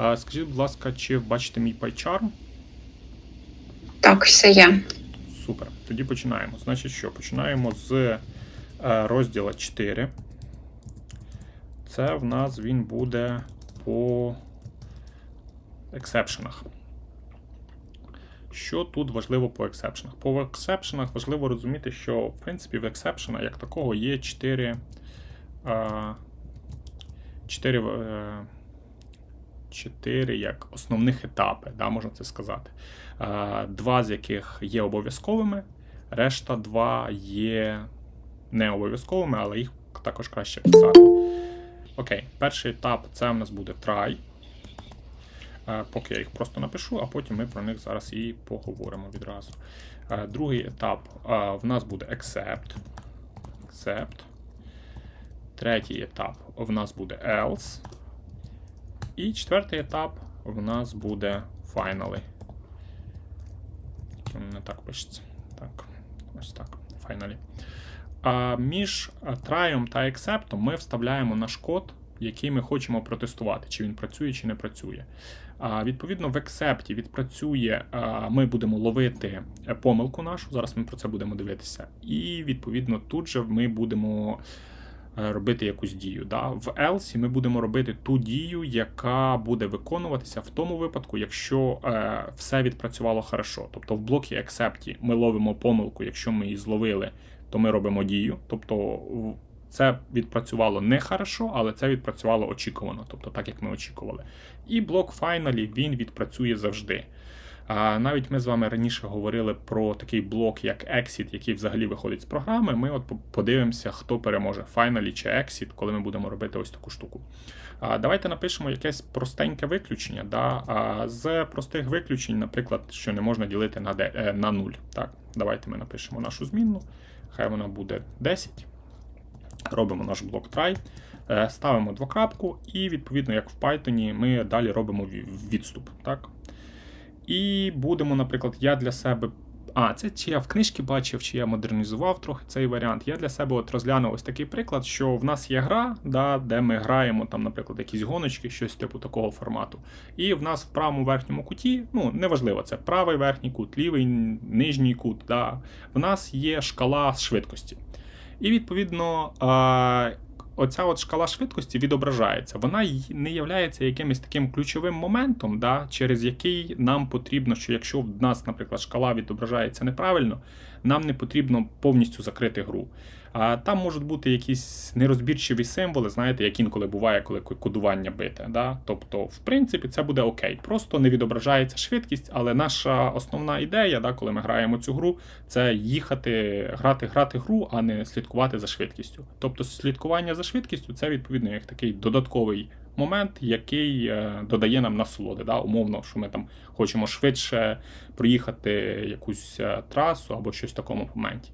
Е, Скажіть, будь ласка, чи бачите мій PyCharm? Так, все є. Супер. Тоді починаємо. Значить, що? Починаємо з е, розділу 4. Це в нас він буде по ексепшенах. Що тут важливо по ексепшенах? По ексепшенах важливо розуміти, що в принципі в ексепшена як такого є 4. 4, 4 як основних етапи, да, можна це сказати. Два з яких є обов'язковими, решта два є не обов'язковими, але їх також краще писати. Окей, перший етап це в нас буде try. Поки я їх просто напишу, а потім ми про них зараз і поговоримо відразу. Другий етап в нас буде accept. accept. Третій етап в нас буде else. І четвертий етап в нас буде finally. Не так пишеться. Так, ось так. Finally. Між try та accept ми вставляємо наш код, який ми хочемо протестувати, чи він працює, чи не працює. А, відповідно, в accept відпрацює, а, ми будемо ловити помилку нашу. Зараз ми про це будемо дивитися. І відповідно тут же ми будемо робити якусь дію. Да? В else ми будемо робити ту дію, яка буде виконуватися в тому випадку, якщо е, все відпрацювало хорошо. Тобто в блокі accept ми ловимо помилку, якщо ми її зловили, то ми робимо дію. Тобто це відпрацювало не хорошо, але це відпрацювало очікувано, тобто так як ми очікували. І блок Finally він відпрацює завжди. А навіть ми з вами раніше говорили про такий блок, як Exit, який взагалі виходить з програми. Ми от подивимося, хто переможе Finally чи Exit, коли ми будемо робити ось таку штуку. А, давайте напишемо якесь простеньке виключення. Да? А, з простих виключень, наприклад, що не можна ділити на, де, е, на 0. Так? Давайте ми напишемо нашу змінну. Хай вона буде 10. Робимо наш блок try, е, ставимо двокрапку, і відповідно, як в Python, ми далі робимо відступ. Так? І будемо, наприклад, я для себе. А, це чи я в книжці бачив, чи я модернізував трохи цей варіант. Я для себе от розглянув ось такий приклад, що в нас є гра, да, де ми граємо, там, наприклад, якісь гоночки, щось типу такого формату. І в нас в правому верхньому куті, ну неважливо, це правий верхній кут, лівий нижній кут. Да, в нас є шкала швидкості. І відповідно. Оця от шкала швидкості відображається. Вона не є якимось таким ключовим моментом, да, через який нам потрібно, що якщо в нас, наприклад, шкала відображається неправильно, нам не потрібно повністю закрити гру. А там можуть бути якісь нерозбірчиві символи, знаєте, як інколи буває, коли кодування бите. Да? Тобто, в принципі, це буде окей. Просто не відображається швидкість, але наша основна ідея, да, коли ми граємо цю гру, це їхати, грати, грати гру, а не слідкувати за швидкістю. Тобто, слідкування за швидкістю це відповідно як такий додатковий момент, який е, додає нам насолоди. Да? Умовно, що ми там хочемо швидше проїхати якусь е, трасу або щось в такому моменті.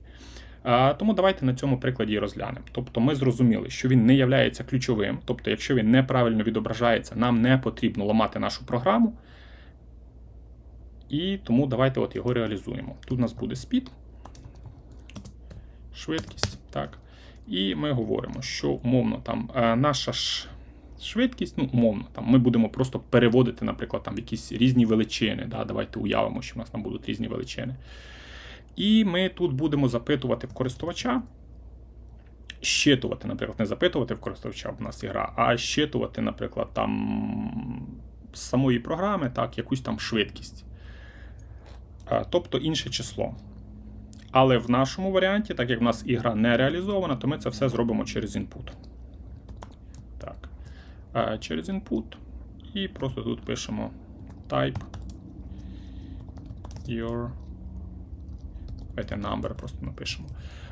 Е, Тому давайте на цьому прикладі розглянемо. Тобто ми зрозуміли, що він не є ключовим, тобто, якщо він неправильно відображається, нам не потрібно ламати нашу програму. І тому давайте от його реалізуємо. Тут у нас буде speed, швидкість. так. І ми говоримо, що умовно там е, наша ж швидкість, ну, умовно, там ми будемо просто переводити, наприклад, там якісь різні величини. Да? Давайте уявимо, що в нас там будуть різні величини. І ми тут будемо запитувати в користувача. Щитувати, наприклад, не запитувати в користувача, в нас ігра, а щитувати, наприклад, там з самої програми, так, якусь там швидкість. Е, Тобто інше число. Але в нашому варіанті, так як в нас ігра не реалізована, то ми це все зробимо через input. Так. Е, Через input. І просто тут пишемо type your Давайте number просто напишемо.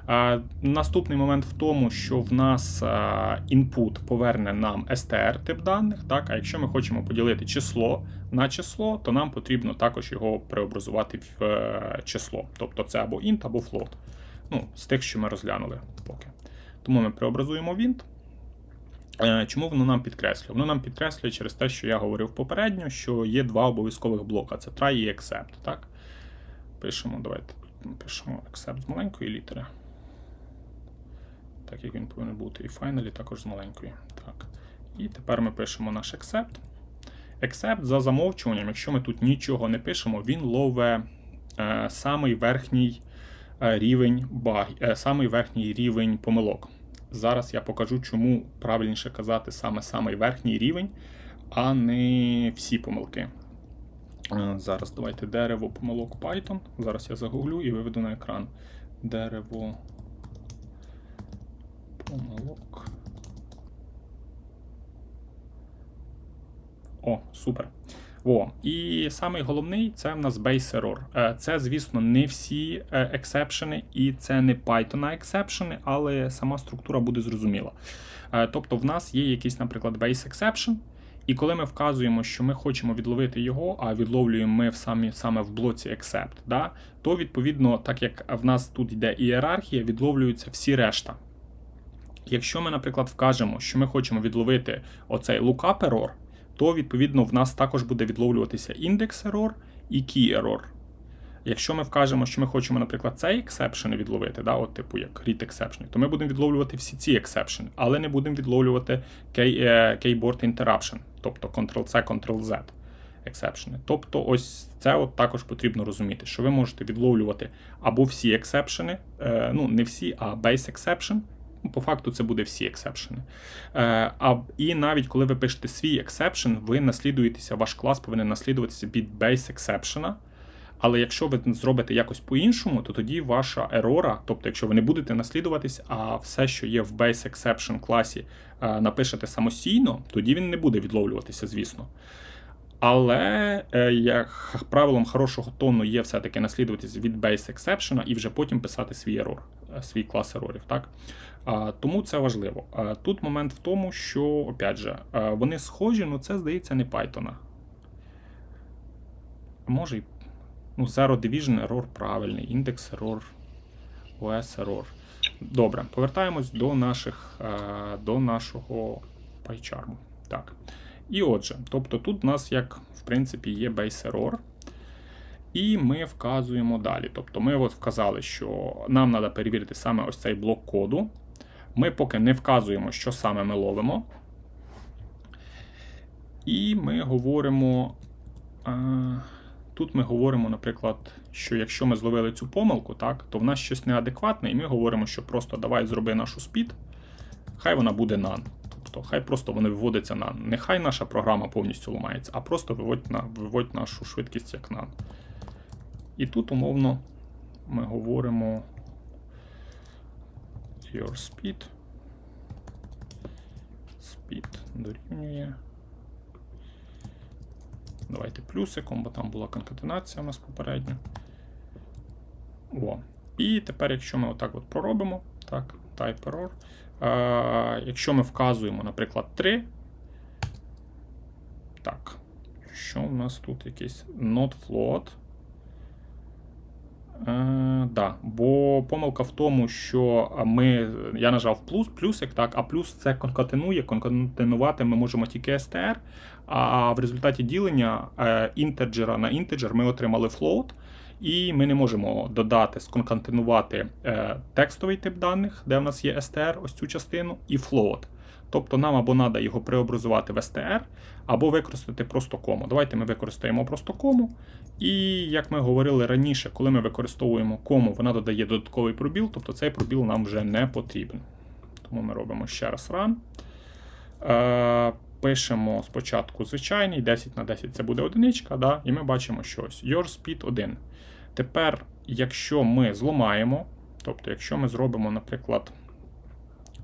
А, наступний момент в тому, що в нас а, input поверне нам str тип даних. Так? А якщо ми хочемо поділити число на число, то нам потрібно також його преобразувати в е, число. Тобто це або int, або float. Ну, з тих, що ми розглянули поки. Тому ми преобразуємо в int. Е, Чому воно нам підкреслює? Воно нам підкреслює через те, що я говорив попередньо, що є два обов'язкових блока: це try і accept. Так? Пишемо, давайте тут пишемо accept з маленької літери. Так як він повинен бути. І finally також з маленької. Так. І тепер ми пишемо наш accept. Except за замовчуванням, якщо ми тут нічого не пишемо, він лове е, самий верхній е, рівень баг, е, самий верхній рівень помилок. Зараз я покажу, чому правильніше казати саме самий верхній рівень, а не всі помилки. Е, Зараз давайте дерево помилок Python. Зараз я загуглю і виведу на екран. Дерево помилок. О, супер. О, і самий головний це в нас base error. Е, Це, звісно, не всі ексепшени, і це не Python ексепшени, але сама структура буде зрозуміла. Е, Тобто, в нас є якийсь, наприклад, base exception, і коли ми вказуємо, що ми хочемо відловити його, а відловлюємо ми в самі, саме в блоці except, да, то відповідно, так як в нас тут йде ієрархія, відловлюються всі решта. Якщо ми, наприклад, вкажемо, що ми хочемо відловити оцей lookup error, то відповідно в нас також буде відловлюватися індекс error і key error. Якщо ми вкажемо, що ми хочемо, наприклад, цей exception відловити, да, от типу як read exception, то ми будемо відловлювати всі ці exception, але не будемо відловлювати е, keyboard interruption, тобто Ctrl-C, Ctrl-Z ексепшени. Тобто, ось це от також потрібно розуміти, що ви можете відловлювати або всі ексепшени, е, ну не всі, а base exception. Ну, По факту це буде всі ексепшени. Е, а, і навіть коли ви пишете свій ексепшен, ви наслідуєтеся, ваш клас повинен наслідуватися від base exception. Але якщо ви зробите якось по-іншому, то тоді ваша ерора, тобто, якщо ви не будете наслідуватись, а все, що є в base exception класі, е, напишете самостійно, тоді він не буде відловлюватися, звісно. Але е, як правилом хорошого тону є все-таки наслідуватись від base exception і вже потім писати свій ерор, е, свій клас ерорів. Так? Тому це важливо. Тут момент в тому, що, опять же, вони схожі, але це, здається, не Python. Може, й ну, Zero Division error правильний, індекс error, OS error. Добре, повертаємось до наших, е, до нашого PyCharm. Так. І отже, тобто тут у нас, як в принципі, є base error. І ми вказуємо далі. Тобто ми от вказали, що нам треба перевірити саме ось цей блок коду. Ми поки не вказуємо, що саме ми ловимо. І ми говоримо. Тут ми говоримо, наприклад, що якщо ми зловили цю помилку, так, то в нас щось неадекватне, і ми говоримо, що просто давай зроби нашу спід, хай вона буде none. Тобто, хай просто вони виводиться none. Нехай наша програма повністю ламається, а просто виводь, на, виводь нашу швидкість як none. І тут, умовно, ми говоримо your speed. Speed дорівнює. Давайте плюсиком, бо там була конкатенація у нас попередньо. О. І тепер, якщо ми отак от проробимо, так, type error. е, якщо ми вказуємо, наприклад, 3. Так, що у нас тут якийсь not float. Е, да, бо помилка в тому, що ми, я нажав плюс, плюсик, так, а плюс це конкатенує. Конкатенувати ми можемо тільки str, а в результаті ділення е, інтеджера на інтеджер ми отримали float, і ми не можемо додати, сконкатенувати е, текстовий тип даних, де в нас є str, ось цю частину, і float. Тобто нам або треба його преобразувати в str, або використати просто кому. Давайте ми використаємо просто кому. І як ми говорили раніше, коли ми використовуємо кому, вона додає додатковий пробіл, тобто цей пробіл нам вже не потрібен. Тому ми робимо ще раз run. Е, пишемо спочатку звичайний, 10 на 10 це буде одиничка, да? і ми бачимо щось. Your speed 1. Тепер, якщо ми зламаємо, тобто, якщо ми зробимо, наприклад,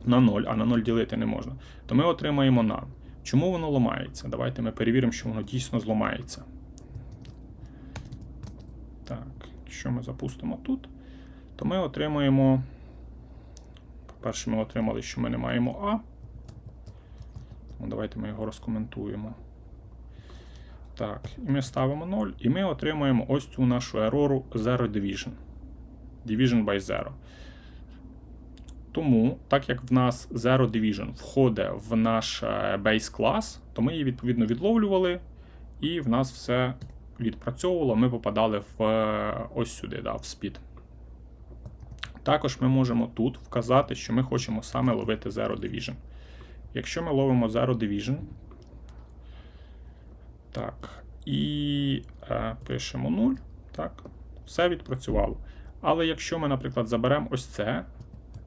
на 0, а на 0 ділити не можна, то ми отримаємо none. Чому воно ламається? Давайте ми перевіримо, що воно дійсно зламається. Так, якщо ми запустимо тут, то ми отримаємо. По-перше, ми отримали, що ми не маємо А. Ну, Давайте ми його розкоментуємо. Так, і ми ставимо 0, і ми отримаємо ось цю нашу ерору Zero Division. Division by Zero. Тому, так як в нас Zero Division входить в наш base клас, то ми її відповідно відловлювали, і в нас все відпрацьовувало, ми попадали в е, ось сюди, да, в speed. Також ми можемо тут вказати, що ми хочемо саме ловити Zero Division. Якщо ми ловимо Zero Division, Так. І е, пишемо 0. Так. Все відпрацювало. Але якщо ми, наприклад, заберемо ось це,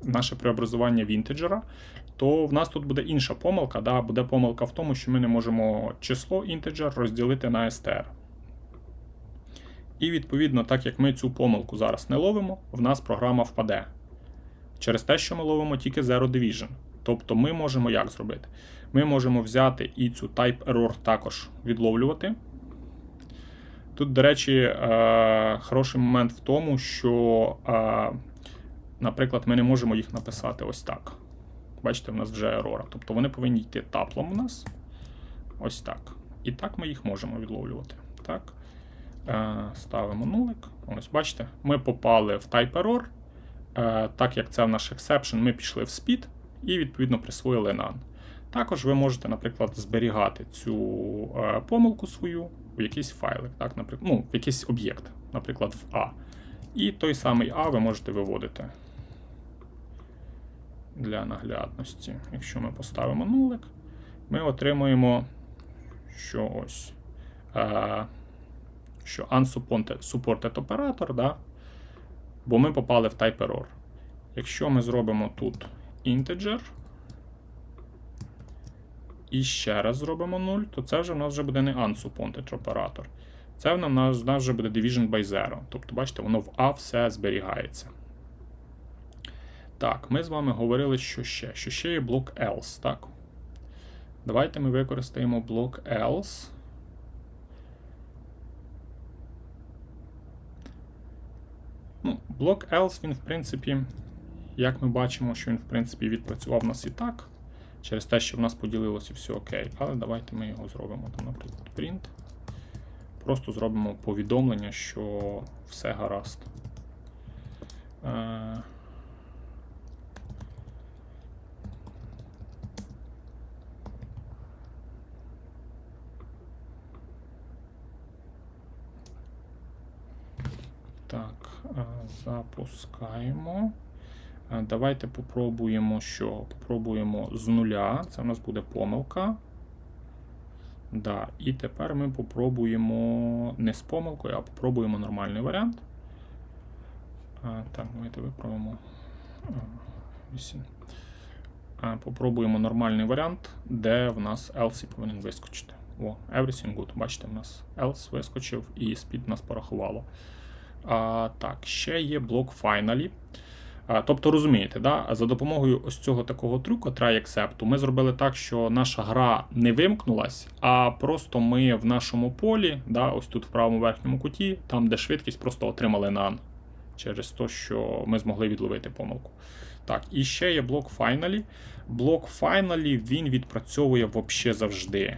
наше преобразування інтеджера, то в нас тут буде інша помилка. Да? Буде помилка в тому, що ми не можемо число інтеджер розділити на str. І відповідно, так як ми цю помилку зараз не ловимо, в нас програма впаде. Через те, що ми ловимо тільки Zero Division. Тобто ми можемо як зробити? Ми можемо взяти і цю type error також відловлювати. Тут, до речі, е, хороший момент в тому, що, е, наприклад, ми не можемо їх написати ось так. Bачите, в нас вже ерора. Тобто вони повинні йти таплом у нас. Ось так. І так ми їх можемо відловлювати. Так. Е, ставимо нулик. Ось, бачите, ми попали в type error. Е, так як це в наш exception, ми пішли в speed і відповідно присвоїли none. Також ви можете, наприклад, зберігати цю е, помилку свою в якийсь файлик, так, наприклад, ну, в якийсь об'єкт, наприклад, в A. І той самий A ви можете виводити для наглядності. Якщо ми поставимо нулик, ми отримуємо, що ось. Е, що unsupported supported operator, да, бо ми попали в type error. Якщо ми зробимо тут integer, і ще раз зробимо 0, то це вже в нас вже буде не unsupported оператор. Це в нас, в нас вже буде division by 0. Тобто, бачите, воно в A все зберігається. Так, ми з вами говорили, що ще. Що ще є блок else, так? Давайте ми використаємо блок else. Ну, блок else, він, в принципі, як ми бачимо, що він, в принципі, відпрацював нас і так. Через те, що в нас поділилося все окей. Але давайте ми його зробимо, там, наприклад, print. Просто зробимо повідомлення, що все гаразд. Е, Так, е, запускаємо. Е, Давайте попробуємо що? Попробуємо з нуля. Це в нас буде помилка. Да. І тепер ми попробуємо не з помилкою, а попробуємо нормальний варіант. Так, давайте виправимо. А, попробуємо нормальний варіант, де в нас else повинен вискочити. О, everything good. Бачите, в нас else вискочив і speed нас порахувало. А, Так, ще є блок finally. А, Тобто, розумієте, да? за допомогою ось цього такого трюку try except, ми зробили так, що наша гра не вимкнулась, а просто ми в нашому полі, да, ось тут в правому верхньому куті, там, де швидкість, просто отримали none через те, що ми змогли відловити помилку. Так, і ще є блок finally. Блок finally він відпрацьовує взагалі завжди.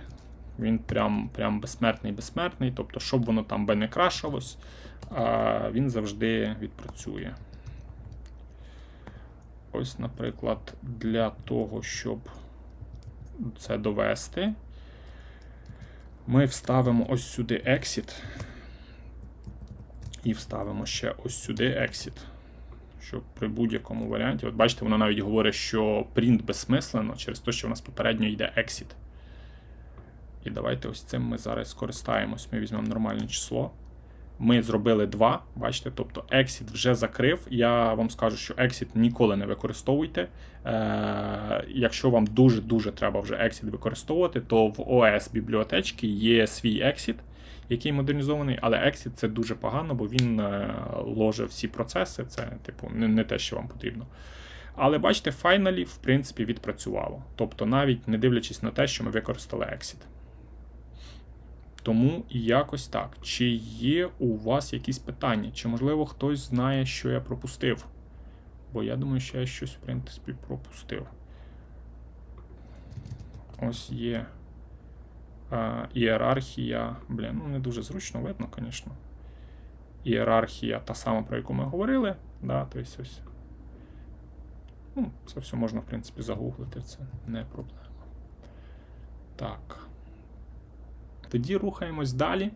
Він прям, прям безсмертний, безсмертний. Тобто, щоб воно там би не крашилось, він завжди відпрацює. Ось, наприклад, для того, щоб це довести, ми вставимо ось сюди exit. І вставимо ще ось сюди exit. Щоб при будь-якому варіанті. От бачите, воно навіть говорить, що print безсмислено через те, що в нас попередньо йде exit. І давайте ось цим ми зараз скористаємось. Ми візьмемо нормальне число. Ми зробили 2, бачите, тобто exit вже закрив. Я вам скажу, що exit ніколи не використовуйте. Е, Якщо вам дуже-дуже треба вже exit використовувати, то в OS бібліотечки є свій exit, який модернізований, але exit це дуже погано, бо він е, ложе всі процеси. Це, типу, не, не те, що вам потрібно. Але бачите, finally, в принципі, відпрацювало. Тобто, навіть не дивлячись на те, що ми використали exit. Тому якось так. Чи є у вас якісь питання? Чи, можливо, хтось знає, що я пропустив? Бо я думаю, що я щось, в принципі, пропустив. Ось є а, ієрархія. Блін, ну не дуже зручно видно, звісно. Ієрархія та сама, про яку ми говорили. Да, тобто ось. Ну, це все можна, в принципі, загуглити, це не проблема. Так. Тоді рухаємось далі.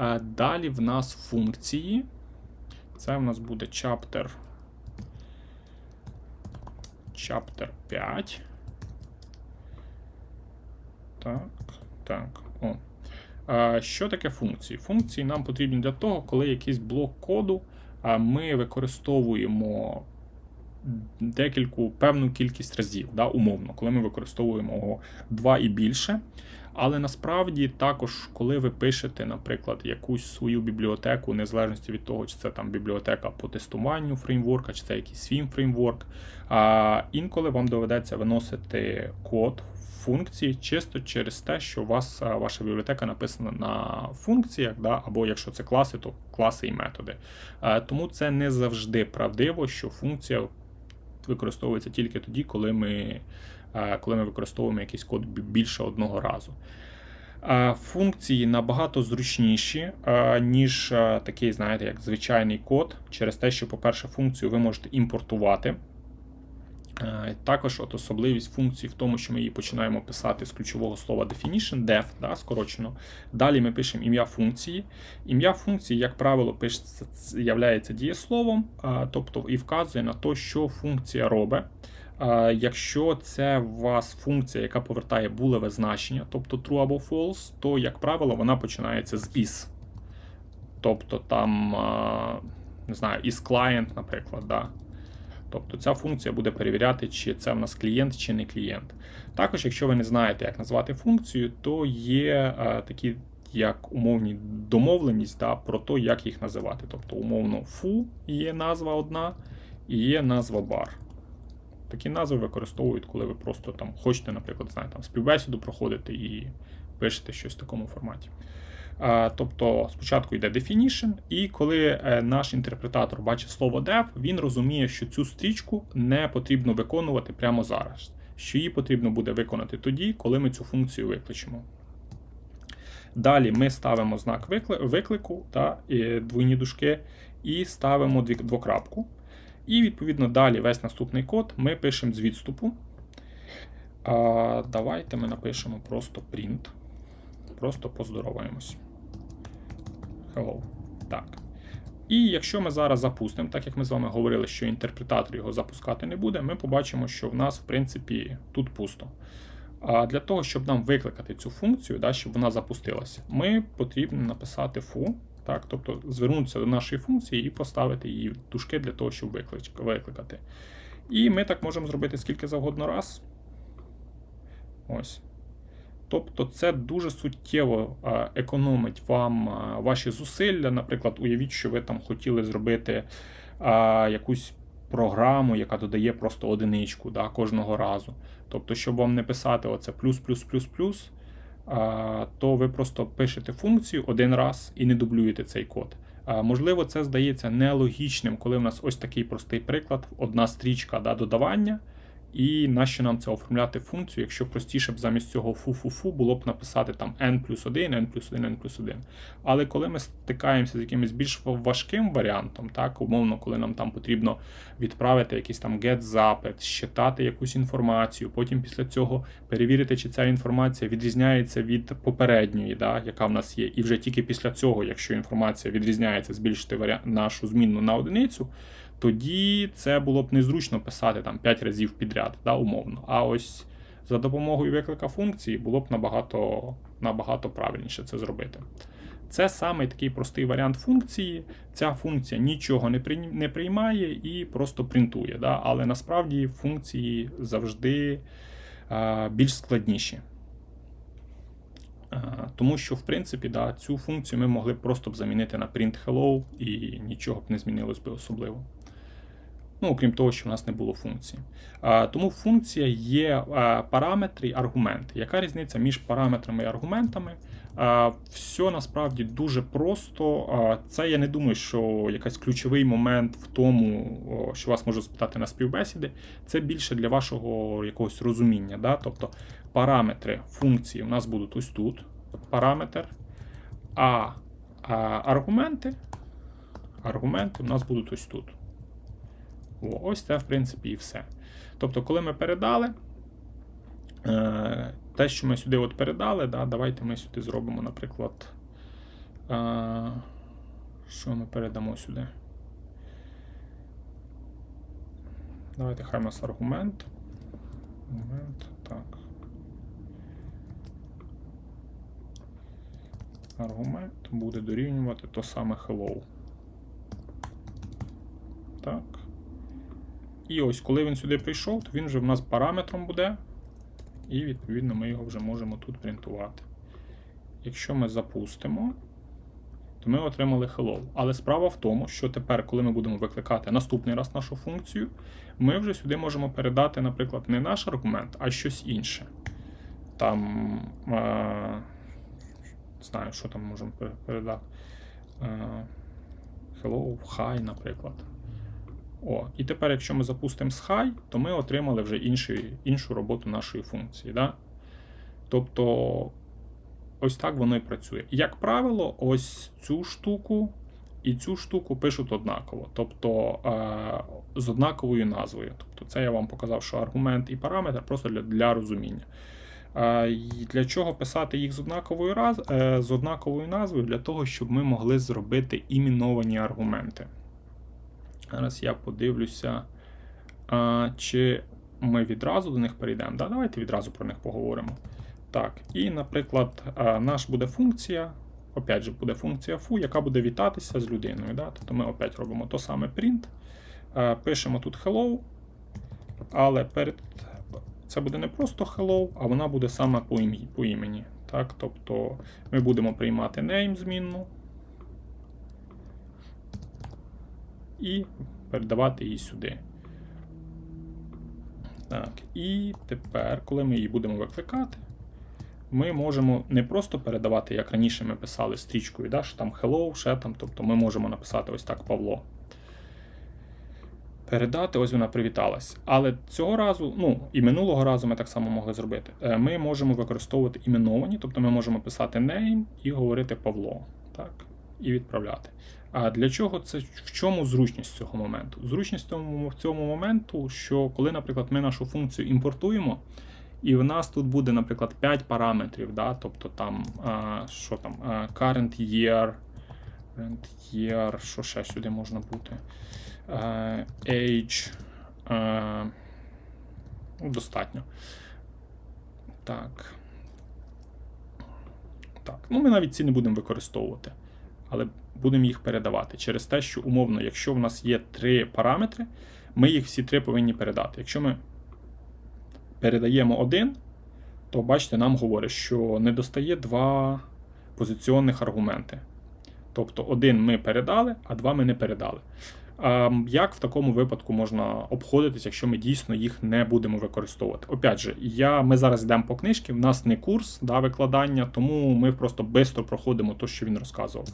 Е, Далі в нас функції. Це в нас буде chapter. Chapter 5. Так, так. О. Е, Що таке функції? Функції нам потрібні для того, коли якийсь блок коду ми використовуємо декільку певну кількість разів, да, умовно, коли ми використовуємо його два і більше. Але насправді також, коли ви пишете, наприклад, якусь свою бібліотеку, незалежності від того, чи це там бібліотека по тестуванню фреймворка, чи це якийсь свій фреймворк, а інколи вам доведеться виносити код функції чисто через те, що у вас ваша бібліотека написана на функціях, да, або якщо це класи, то класи і методи. Тому це не завжди правдиво, що функція використовується тільки тоді, коли ми, коли ми використовуємо якийсь код більше одного разу. Функції набагато зручніші, ніж такий, знаєте, як звичайний код, через те, що, по-перше, функцію ви можете імпортувати. Е, Також от особливість функції в тому, що ми її починаємо писати з ключового слова definition, def, да, скорочено. Далі ми пишемо ім'я функції. Ім'я функції, як правило, пишеться, являється дієсловом, тобто і вказує на те, що функція робить. Якщо це у вас функція, яка повертає булеве значення, тобто true або false, то, як правило, вона починається з is. Тобто там, не знаю, is client, наприклад. Да. Тобто ця функція буде перевіряти, чи це в нас клієнт чи не клієнт. Також, якщо ви не знаєте, як назвати функцію, то є такі як умовні домовленість да, про те, як їх називати. Тобто, умовно, foo є назва одна і є назва bar. Такі назви використовують, коли ви просто там хочете, наприклад, знаєте, там, співбесіду проходити і пишете щось в такому форматі. Тобто спочатку йде definition, і коли е, наш інтерпретатор бачить слово dev, він розуміє, що цю стрічку не потрібно виконувати прямо зараз, що її потрібно буде виконати тоді, коли ми цю функцію викличемо. Далі ми ставимо знак викли- виклику та двойні дужки, і ставимо двокрапку. І відповідно далі весь наступний код ми пишемо з відступу. А, Давайте ми напишемо просто print. Просто поздороваємось. Hello. Так. І якщо ми зараз запустимо, так як ми з вами говорили, що інтерпретатор його запускати не буде, ми побачимо, що в нас, в принципі, тут пусто. А для того, щоб нам викликати цю функцію, да, щоб вона запустилася, ми потрібно написати foo, так, тобто звернутися до нашої функції і поставити її в дужки для того, щоб викликати. І ми так можемо зробити скільки завгодно раз. Ось. Тобто це дуже суттєво економить вам ваші зусилля. Наприклад, уявіть, що ви там хотіли зробити а, якусь програму, яка додає просто одиничку да, кожного разу. Тобто, щоб вам не писати оце плюс, плюс, плюс, плюс, то ви просто пишете функцію один раз і не дублюєте цей код. Можливо, це здається нелогічним, коли в нас ось такий простий приклад, одна стрічка да, додавання. І нащо нам це оформляти функцію, якщо простіше б замість цього фу-фу-фу було б написати там n плюс 1, n плюс 1, n плюс 1. Але коли ми стикаємося з якимось більш важким варіантом, так, умовно, коли нам там потрібно відправити якийсь там get-запит, щитати якусь інформацію, потім після цього перевірити, чи ця інформація відрізняється від попередньої, да, яка в нас є, і вже тільки після цього, якщо інформація відрізняється, збільшити нашу змінну на одиницю, тоді це було б незручно писати там 5 разів підряд, да, умовно. А ось за допомогою виклика функції було б набагато, набагато правильніше це зробити. Це саме такий простий варіант функції. Ця функція нічого не не приймає і просто принтує. Да? Але насправді функції завжди а, більш складніші. А, Тому що, в принципі, да, цю функцію ми могли б просто б замінити на print hello і нічого б не змінилось би особливо. Ну, окрім того, що в нас не було функції. А, Тому функція є параметри і аргументи. Яка різниця між параметрами і аргументами? А, Все насправді дуже просто. А, Це я не думаю, що якийсь ключовий момент в тому, що вас можу спитати на співбесіди. Це більше для вашого якогось розуміння. Да? Тобто параметри функції у нас будуть ось тут. Параметр. А, а аргументи, аргументи у нас будуть ось тут. Ось це, в принципі, і все. Тобто, коли ми передали, е, те, що ми сюди от передали, да, давайте ми сюди зробимо, наприклад, е, що ми передамо сюди. Давайте хай у нас аргумент. Аргумент, так. аргумент буде дорівнювати то саме hello. Так. І ось, коли він сюди прийшов, то він вже в нас параметром буде. І відповідно ми його вже можемо тут принтувати. Якщо ми запустимо, то ми отримали hello. Але справа в тому, що тепер, коли ми будемо викликати наступний раз нашу функцію, ми вже сюди можемо передати, наприклад, не наш аргумент, а щось інше. Там. Е- знаю, що там можемо передати. Е- hello, hi, наприклад. О, і тепер, якщо ми запустимо high, то ми отримали вже інший, іншу роботу нашої функції. Да? Тобто, ось так воно і працює. Як правило, ось цю штуку і цю штуку пишуть однаково, тобто е, з однаковою назвою. Тобто, це я вам показав, що аргумент і параметр просто для, для розуміння. Е, для чого писати їх з однаковою, раз, е, з однаковою назвою? Для того, щоб ми могли зробити іменовані аргументи. Зараз я подивлюся, чи ми відразу до них перейдемо. Да, давайте відразу про них поговоримо. Так, і, наприклад, наш буде функція. Опять же, буде функція foo, яка буде вітатися з людиною. Да? Тобто ми опять робимо то саме print. Пишемо тут hello, але перед це буде не просто hello, а вона буде саме по імені. Так? Тобто ми будемо приймати name змінну. І передавати її сюди. Так, і тепер, коли ми її будемо викликати, ми можемо не просто передавати, як раніше ми писали стрічкою, да, що там hello, ще там, тобто ми можемо написати ось так Павло. Передати, ось вона привіталась. Але цього разу, ну і минулого разу ми так само могли зробити. Е, Ми можемо використовувати іменовані, тобто ми можемо писати name і говорити Павло. Так, і відправляти. А для чого це в чому зручність цього моменту? Зручність в цьому, в цьому моменту, що коли, наприклад, ми нашу функцію імпортуємо, і в нас тут буде, наприклад, 5 параметрів, да? тобто там, а, що там, а, current year, current year, що ще сюди можна бути? А, age. А, ну, достатньо. Так. Так. Ну, ми навіть ці не будемо використовувати але будемо їх передавати через те, що умовно, якщо в нас є три параметри, ми їх всі три повинні передати. Якщо ми передаємо один, то бачите, нам говорить, що не достає два позиціонних аргументи. Тобто один ми передали, а два ми не передали. А Як в такому випадку можна обходитись, якщо ми дійсно їх не будемо використовувати? Опять же, я, ми зараз йдемо по книжці, в нас не курс да, викладання, тому ми просто швидко проходимо те, що він розказував.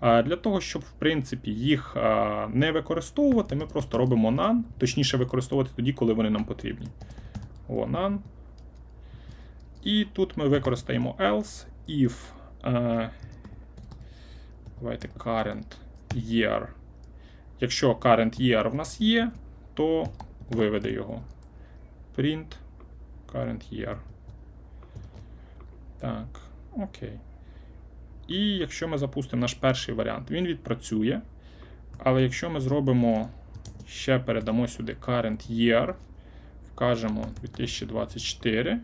Для того, щоб в принципі їх не використовувати, ми просто робимо none, точніше використовувати тоді, коли вони нам потрібні. О, none. І тут ми використаємо else if давайте current year. Якщо current year в нас є, то виведе його. Print current year. Так, окей. І якщо ми запустимо наш перший варіант, він відпрацює. Але якщо ми зробимо, ще передамо сюди current year, вкажемо 2024,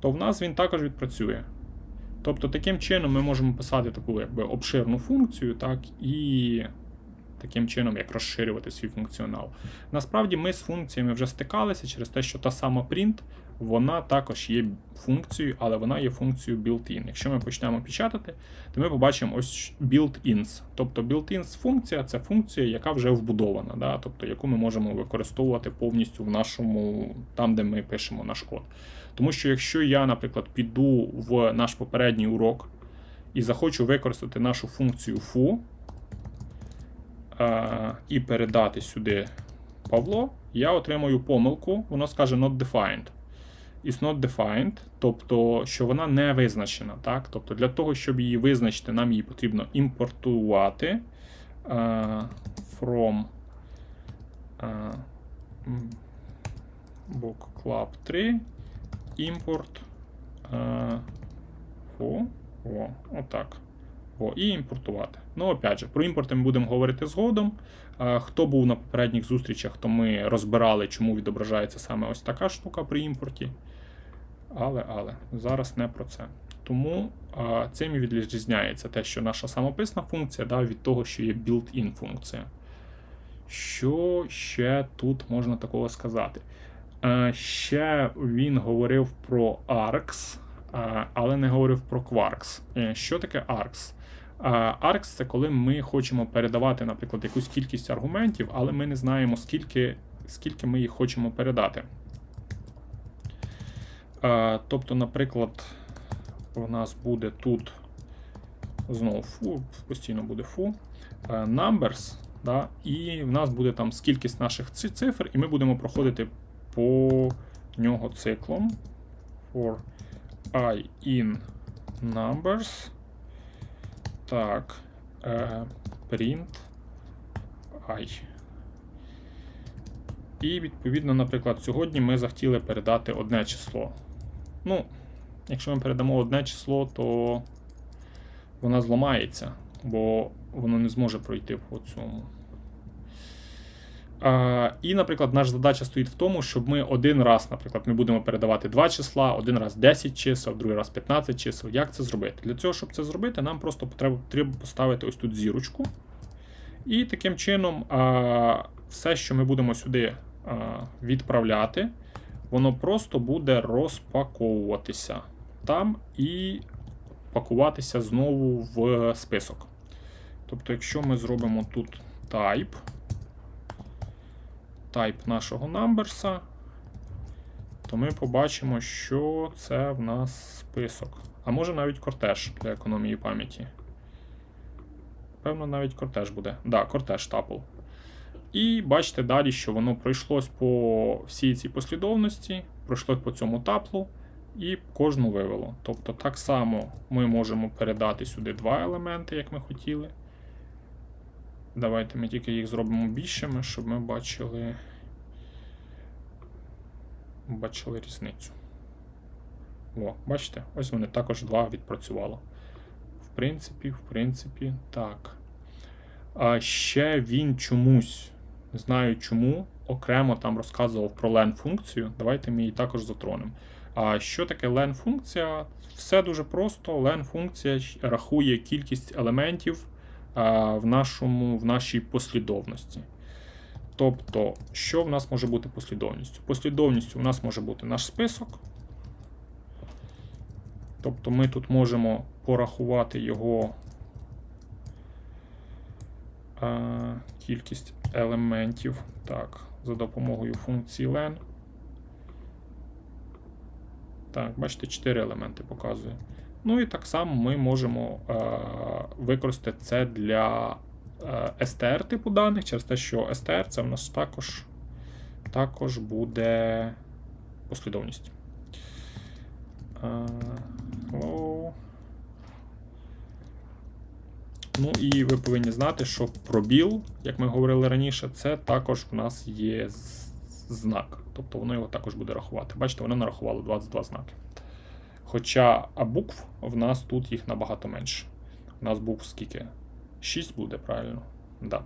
то в нас він також відпрацює. Тобто, таким чином ми можемо писати таку якби, обширну функцію, так, і таким чином, як розширювати свій функціонал. Насправді ми з функціями вже стикалися через те, що та сама print, вона також є функцією, але вона є функцією built-in. Якщо ми почнемо печатати, то ми побачимо ось built-ins. Тобто built-ins функція це функція, яка вже вбудована, да? тобто яку ми можемо використовувати повністю в нашому, там, де ми пишемо наш код. Тому що якщо я, наприклад, піду в наш попередній урок і захочу використати нашу функцію foo, і передати сюди Павло, я отримую помилку, воно скаже not defined. Is not defined, тобто, що вона не визначена. Так? Тобто Для того, щоб її визначити, нам її потрібно імпортувати е, from е, book club 3 import е, фу, о, отак. О, і імпортувати. Ну, опять же, про імпорти ми будемо говорити згодом. Хто був на попередніх зустрічах, то ми розбирали, чому відображається саме ось така штука при імпорті. Але, але, зараз не про це. Тому а, цим і відрізняється те, що наша самописна функція да, від того, що є built-in функція. Що ще тут можна такого сказати? Е, Ще він говорив про args, е, але не говорив про quarks. Е, Що таке args? Е, Args це коли ми хочемо передавати, наприклад, якусь кількість аргументів, але ми не знаємо, скільки, скільки ми їх хочемо передати. Е, Тобто, наприклад, у нас буде тут знову фу, постійно буде фу, е, numbers, да, і в нас буде там скількість наших ци- цифр, і ми будемо проходити по нього циклом for i in numbers. Так, е, print i. І відповідно, наприклад, сьогодні ми захотіли передати одне число. Ну, якщо ми передамо одне число, то вона зламається, бо воно не зможе пройти по цьому. І, наприклад, наша задача стоїть в тому, щоб ми один раз, наприклад, ми будемо передавати два числа, один раз 10 чисел, другий раз 15 чисел. Як це зробити? Для цього, щоб це зробити, нам просто потрібно, поставити ось тут зірочку. І таким чином, все, що ми будемо сюди відправляти, воно просто буде розпаковуватися там і пакуватися знову в список. Тобто, якщо ми зробимо тут type, type нашого numbersа, то ми побачимо, що це в нас список. А може навіть кортеж для економії пам'яті. Певно, навіть кортеж буде. Да, кортеж тапл. І бачите далі, що воно пройшлось по всій цій послідовності, пройшло по цьому таплу і кожну вивело. Тобто, так само ми можемо передати сюди два елементи, як ми хотіли. Давайте ми тільки їх зробимо більшими, щоб ми бачили, бачили різницю. О, бачите, ось вони також два відпрацювало. В принципі, в принципі, так. А ще він чомусь, не знаю чому, окремо там розказував про len функцію. Давайте ми її також затронемо. А що таке len функція? Все дуже просто. len функція рахує кількість елементів в, нашому, в нашій послідовності. Тобто, що в нас може бути послідовністю? Послідовністю в нас може бути наш список. Тобто ми тут можемо порахувати його кількість елементів так, за допомогою функції len. Так, бачите, 4 елементи показує. Ну і так само ми можемо е, використати це для е, STR типу даних, через те, що STR це в нас також, також буде послідовність. Е, hello. Ну і ви повинні знати, що пробіл, як ми говорили раніше, це також в нас є знак. Тобто воно його також буде рахувати. Бачите, воно нарахувало 22 знаки. Хоча а букв в нас тут їх набагато менше. У нас букв скільки? 6 буде, правильно? Да.